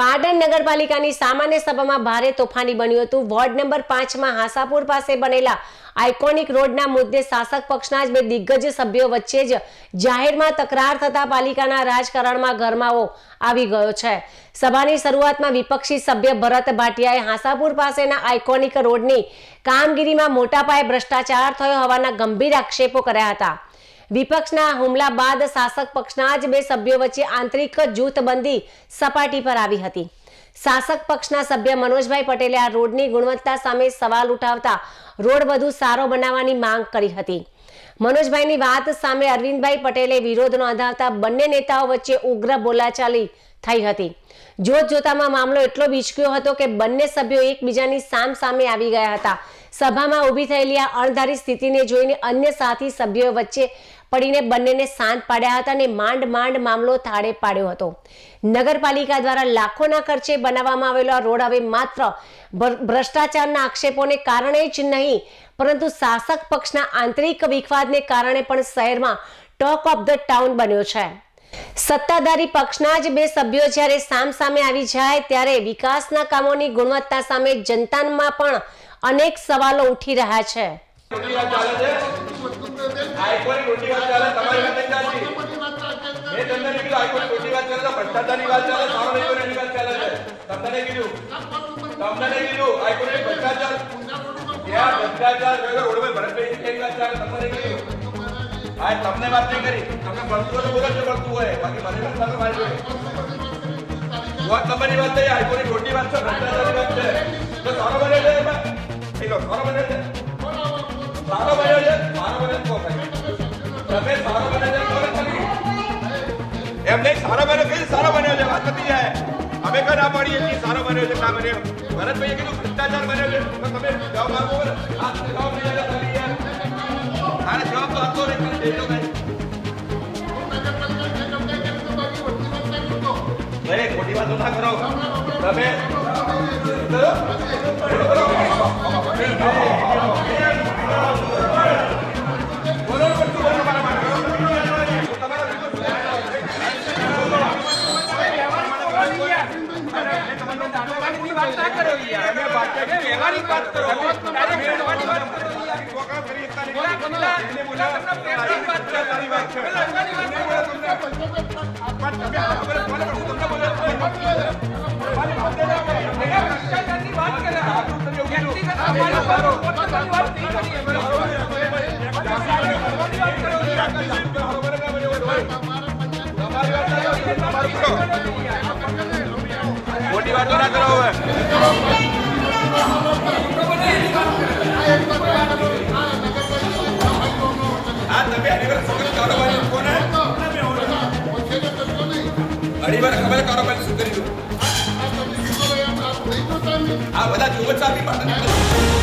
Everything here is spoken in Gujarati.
પાટણ નગરપાલિકાની સામાન્ય સભામાં ભારે તોફાની બન્યું હતું. વોર્ડ નંબર પાંચમાં હાસાપુર પાસે બનેલા આઇકોનિક રોડના મુદ્દે શાસક પક્ષના જ બે દિગ્ગજ સભ્યો વચ્ચે જ જાહેરમાં તકરાર થતા પાલિકાના રાજકારણમાં ગરમાવો આવી ગયો છે. સભાની શરૂઆતમાં વિપક્ષી સભ્ય ભરત ભાટિયાએ હાસાપુર પાસેના આઇકોનિક રોડની કામગીરીમાં મોટા પાયે ભ્રષ્ટાચાર થયો હોવાના ગંભીર આક્ષેપો કર્યા હતા. વિપક્ષના હુમલા બાદ શાસક પક્ષના જ બે સભ્યો વચ્ચે આંતરિક જૂથબંધી સપાટી પર આવી હતી. શાસક પક્ષના સભ્ય મનોજભાઈ પટેલે આ રોડની ગુણવત્તા સામે સવાલ ઉઠાવતા રોડ વધુ સારો બનાવવાની માંગ કરી હતી. મનોજભાઈની વાત સામે અરવિંદભાઈ પટેલે વિરોધ નોંધાવતા બંને નેતાઓ વચ્ચે ઉગ્ર બોલાચાલી થઈ હતી. જોત જોતામાં મામલો એટલો બીચક્યો હતો કે બંને સભ્યો એકબીજાની સામ સામે આવી ગયા હતા. સભામાં ઊભી થયેલી આ અણધારી સ્થિતિને જોઈને અન્ય સાથી સભ્યો વચ્ચે પડીને બંનેને શાંત પાડ્યા હતા અને માંડ માંડ મામલો થાળે પાડ્યો હતો. નગરપાલિકા દ્વારા લાખોના ખર્ચે બનાવવામાં આવેલો આ રોડ હવે માત્ર ભ્રષ્ટાચારના આક્ષેપોને કારણે જ નહીં, પરંતુ શાસક પક્ષના આંતરિક વિખવાદને કારણે પણ શહેરમાં ટોક ઓફ ધ ટાઉન બન્યો છે. સત્તાધારી પક્ષના જ બે સભ્યો જ્યારે સામ સામે આવી જાય ત્યારે વિકાસના કામોની ગુણવત્તા સામે જનતામાં પણ અનેક સવાલો ઉઠી રહ્યા છે. વાત વાત વાત તમને વાત વાત નહીં કરે વાત તમને વાત વાત મળતું હોય બોલો મળતું હોય. બાકી મને વાત મારી જોડે નંબરની વાત થઈ મોટી વાત છે, ભ્રષ્ટાચારની વાત છે. તો તમે સારો એમ નહીં, સારો બન્યો કે સારો બન્યો છે, વાત પતી જાય. અમે કઈ ના પાડીએ કે સારો બન્યો છે ના બન્યો ભરતભાઈએ કીધું, ભ્રષ્ટાચાર બન્યો છે. તો તમે જવાબ આપો જવાબ નહીં ખાલી યાર તારે જવાબ તો આપતો નહીં ખોટી વાતો ના કરો. તમે મોટી વાતો ના કરો હવે આ તમે અઢી વર્ષ વગર કારોબારી કોને હવે. ખબર કારોબારી શું કરી દઉં આ બધા જુઓ જ આપી પાડે.